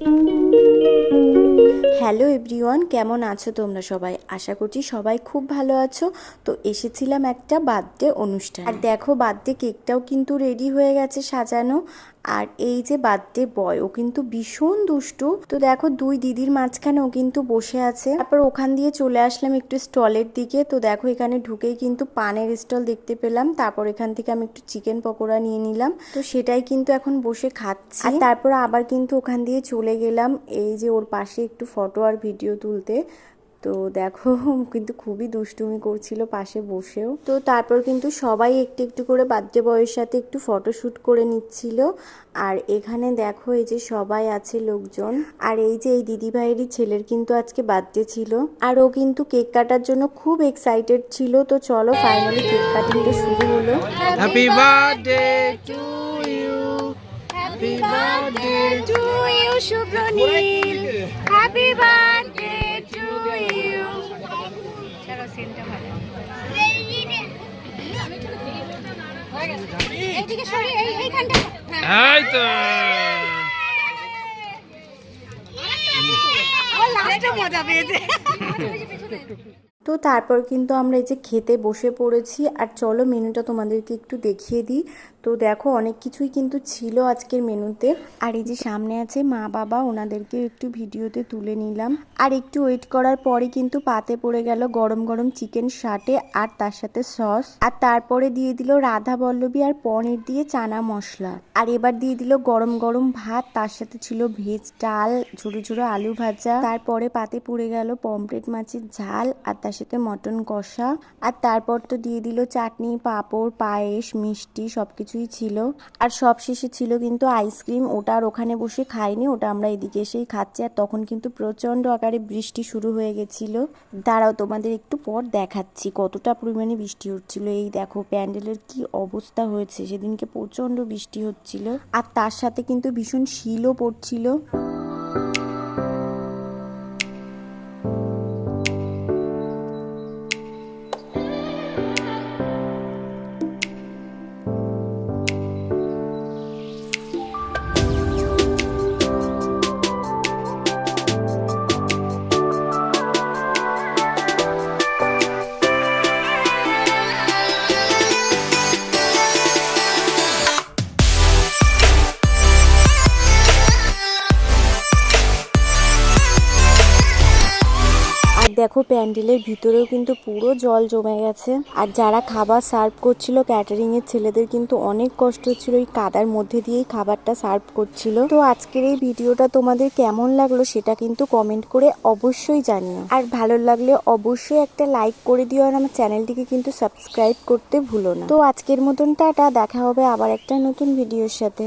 Música hello everyone, কেমন আছো তোমরা সবাই? আশা করছি সবাই খুব ভালো আছো। তো এসেছিলাম একটা বার্থডে অনুষ্ঠান। আর দেখো, বার্থডে কেকটাও কিন্তু রেডি হয়ে গেছে সাজানো। আর এই যে বার্থডে বয়, ও কিন্তু ভীষণ দুষ্টু। তো দেখো, দুই দিদির মাঝখানে ও কিন্তু বসে আছে। তারপর ওখান দিয়ে চলে আসলাম একটু স্টলের দিকে। তো দেখো, এখানে ঢুকেই কিন্তু পানের স্টল দেখতে পেলাম। তারপর এখান থেকে আমি একটু চিকেন পকোড়া নিয়ে নিলাম। তো সেটাই কিন্তু এখন বসে খাচ্ছি। আর তারপর আবার কিন্তু ওখান দিয়ে চলে গেলাম। এই যে ওর পাশে একটু ফটো আর ভিডিও তুলতে। তো দেখো কিন্তু খুবই দুষ্টুমি করছিল পাশে বসেও। তো তারপর কিন্তু সবাই একটু একটু করে বার্থডে বয়ের সাথে একটু ফটোশ্যুট করে নিচ্ছিল। আর এখানে দেখো এই যে সবাই আছে লোকজন। আর এই যে এই দিদি ভাইয়েরই ছেলের কিন্তু আজকে বার্থডে ছিল। আর ও কিন্তু কেক কাটার জন্য খুব এক্সাইটেড ছিল। তো চলো ফাইনালি কেক কাটিংটা শুরু হলো। Birthday to you. Happy birthday to to you, চলো সিনটা ভালো এইদিকে সরি এই এইখানটা। এই তো। ও লাস্টে মজা পেয়েছে। তো তারপর কিন্তু আমরা এই যে খেতে বসে পড়েছি আর চলো মেনুটা তোমাদেরকে একটু দেখিয়ে দিই। তো দেখো, অনেক কিছুই কিন্তু ছিল আজকের মেনুতে। আর এই যে সামনে আছে মা বাবা, ওনাদেরকে একটু ভিডিওতে তুলে নিলাম। আর একটু ওয়েট করার পরে কিন্তু পাতে পড়ে গেল গরম গরম চিকেন শাটে আর তার সাথে সস আর তারপরে দিয়ে দিল রাধা বল্লভী আর পনির দিয়ে চানা মশলা। আর এবার দিয়ে দিল গরম গরম ভাত, তার সাথে ছিল ভেজ ডাল ছোট ছোট আলু ভাজা। তারপরে পাতে পুড়ে গেল পমপ্লেট মাছের ঝাল আর তার সাথে মটন কষা। আর তারপর তো দিয়ে দিল চাটনি, পাঁপড়, পায়েস, মিষ্টি সবকিছুই ছিল। আর সব শেষে ছিল কিন্তু আইসক্রিম। ওটা আর ওখানে বসে খাইনি, ওটা আমরা এদিকে এসেই খাচ্ছি। আর তখন কিন্তু প্রচণ্ড আকারে বৃষ্টি শুরু হয়ে গেছিল। দাঁড়াও, তোমাদের একটু পর দেখাচ্ছি কতটা পরিমাণে বৃষ্টি হচ্ছিল। এই দেখো, প্যান্ডেলের কি অবস্থা হয়েছে। সেদিনকে প্রচণ্ড বৃষ্টি হচ্ছিল। আর তার সাথে কিন্তু ভীষণ শিলও পড়ছিল। দেখো প্যান্ডেলের ভিতরেও কিন্তু পুরো জল জমে গেছে। আর যারা খাবার সার্ভ করছিল ক্যাটারিং এর ছেলেদের কিন্তু অনেক কষ্ট হচ্ছিল। ওই কাদার মধ্যে দিয়েই খাবারটা সার্ভ করছিল। তো আজকের এই ভিডিওটা তোমাদের কেমন লাগল সেটা কিন্তু কমেন্ট করে অবশ্যই জানিও। আর ভালো লাগলে অবশ্যই একটা লাইক করে দিও আর আমার চ্যানেলটিকে কিন্তু সাবস্ক্রাইব করতে ভুলো না। তো আজকের মতন টাটা, দেখা হবে আবার একটা নতুন ভিডিওর সাথে।